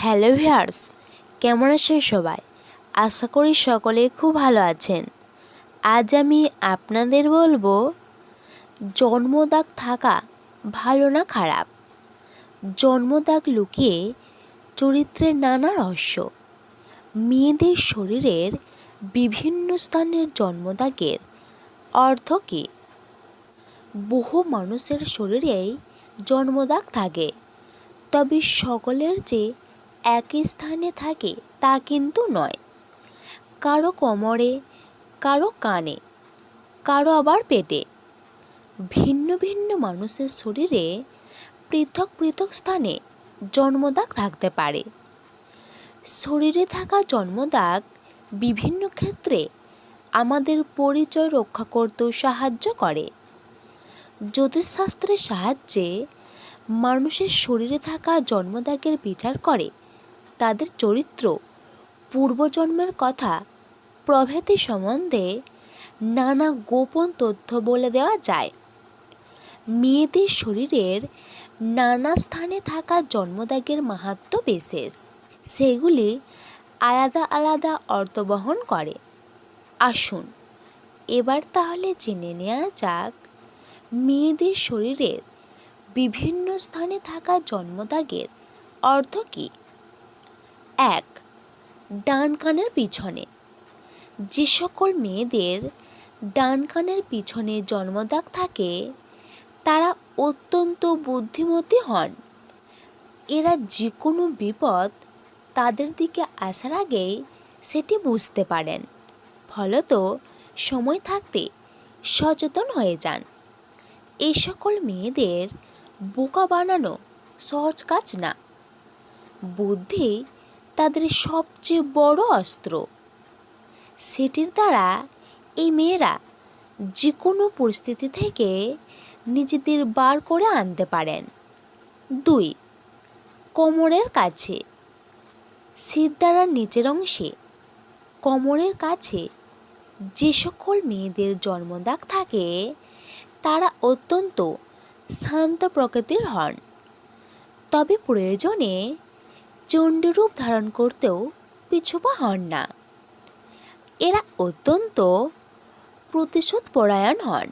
Hello viewers কেমন আছেন সবাই? আশা করি সকলে খুব ভালো আছেন। আজ আমি আপনাদের বলব, জন্মদাগ থাকা ভালো না খারাপ? জন্মদাগ লুকিয়ে চরিত্রের নানা রহস্য। মেয়েদের শরীরের বিভিন্ন স্থানের জন্মদাগের অর্থ কী? বহু মানুষের শরীরেই জন্মদাগ থাকে। তবে সকলের যে একই স্থানে থাকে, তা কিন্তু নয়। কারও কোমরে, কারও কানে, কারও আবার পেটে। ভিন্ন ভিন্ন মানুষের শরীরে পৃথক পৃথক স্থানে জন্মদাগ থাকতে পারে। শরীরে থাকা জন্মদাগ বিভিন্ন ক্ষেত্রে আমাদের পরিচয় রক্ষা করতেও সাহায্য করে। জ্যোতিষশাস্ত্রের সাহায্যে মানুষের শরীরে থাকা জন্মদাগের বিচার করে। তাদের চরিত্র। পূর্বজন্মের কথা প্রভৃতি সম্বন্ধে নানা গোপন তথ্য বলে দেওয়া যায়। মেয়েদের শরীরের নানা স্থানে থাকা জন্মদাগের মাহাত্ম বিশেষ। সেগুলি আলাদা আলাদা অর্থ বহন করে। আসুন এবার তাহলে জেনে নেওয়া যাক মেয়েদের শরীরের বিভিন্ন স্থানে থাকা জন্মদাগের অর্থ কী? এক, ডান কানের পিছনে। যে সকল মেয়েদের ডান কানের পিছনে জন্মদাগ থাকে, তারা অত্যন্ত বুদ্ধিমতী হন। এরা যে কোনো বিপদ তাদের দিকে আসার আগেই সেটি বুঝতে পারেন। ফলত সময় থাকতে সচেতন হয়ে যান। এই সকল মেয়েদের বোকা বানানো সহজ কাজ না। বুদ্ধি তাদের সবচেয়ে বড় অস্ত্র। সেটির দ্বারা এই মেয়েরা যে কোনো পরিস্থিতি থেকে নিজেদের বার করে আনতে পারেন। দুই, কোমরের কাছে। সিদ্ধারার নিচের অংশে, কোমরের কাছে যে সকল মেয়েদের জন্মদাগ থাকে, তারা অত্যন্ত শান্ত প্রকৃতির হন। তবে প্রয়োজনে চণ্ডীরূপ ধারণ করতেও পিছুপা হন না। এরা অত্যন্ত প্রতিশোধ পরায়ণ হন।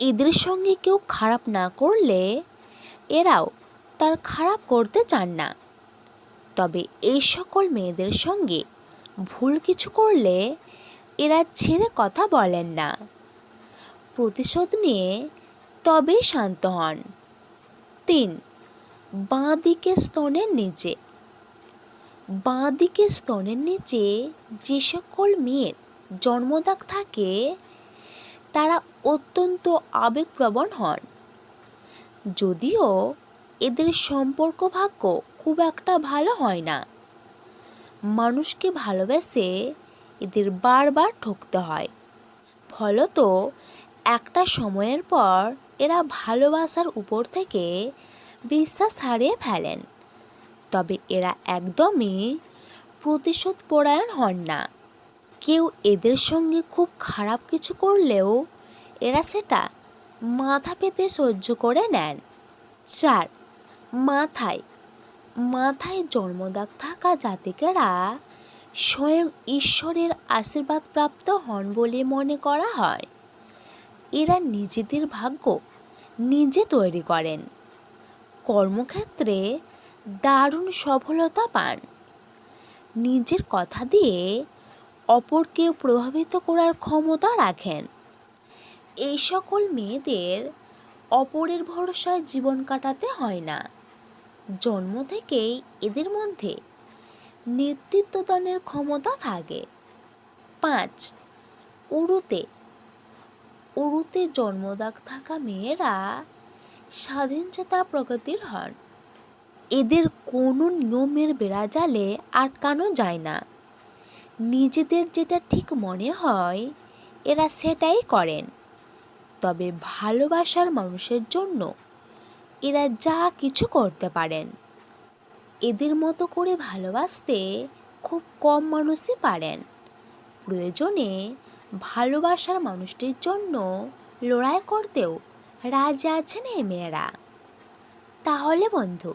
এদের সঙ্গে কেউ খারাপ না করলে এরাও তার খারাপ করতে চান না। তবে এই সকল মেয়েদের সঙ্গে ভুল কিছু করলে এরা ছেড়ে কথা বলেন না। প্রতিশোধ নিয়ে তবেই শান্ত হন। তিন, বাঁ দিকে স্তনের নিচে বাঁ দিকে স্তনের নিচে যে সকল মেয়ের জন্মদাগ থাকে, তারা অত্যন্ত আবেগপ্রবণ হন। যদিও এদের সম্পর্ক ভাগ্য খুব একটা ভালো হয় না। মানুষকে ভালোবেসে এদের বারবার ঠকতে হয়। ফলত একটা সময়ের পর এরা ভালোবাসার উপর থেকে বিশ্বাস হারিয়ে ফেলেন। তবে এরা একদমই প্রতিশোধ পরায়ণ হন না। কেউ এদের সঙ্গে খুব খারাপ কিছু করলেও এরা সেটা মাথা পেতে সহ্য করে নেন। চার, মাথায় মাথায় জন্মদাগ থাকা জাতিকেরা স্বয়ং ঈশ্বরের আশীর্বাদ প্রাপ্ত হন বলে মনে করা হয়। এরা নিজেদের ভাগ্য নিজে তৈরি করেন। কর্মক্ষেত্রে দারুণ সফলতা পান। নিজের কথা দিয়ে অপরকে প্রভাবিত করার ক্ষমতা রাখেন। এই সকল মেয়েদের অপরের ভরসায় জীবন কাটাতে হয় না। জন্ম থেকেই এদের মধ্যে নেতৃত্বদানের ক্ষমতা থাকে। পাঁচ, উরুতে। উরুতে জন্মদাগ থাকা মেয়েরা স্বাধীনচেতা প্রকৃতির হন। এদের কোনো নিয়মের বেড়াজালে আটকানো যায় না। নিজেদের যেটা ঠিক মনে হয়, এরা সেটাই করেন। তবে ভালোবাসার মানুষের জন্য এরা যা কিছু করতে পারেন। এদের মতো করে ভালোবাসতে খুব কম মানুষই পারেন। প্রয়োজনে ভালোবাসার মানুষটির জন্য লড়াই করতেও রাজি আছেন এই মেয়েরা। তাহলে বন্ধু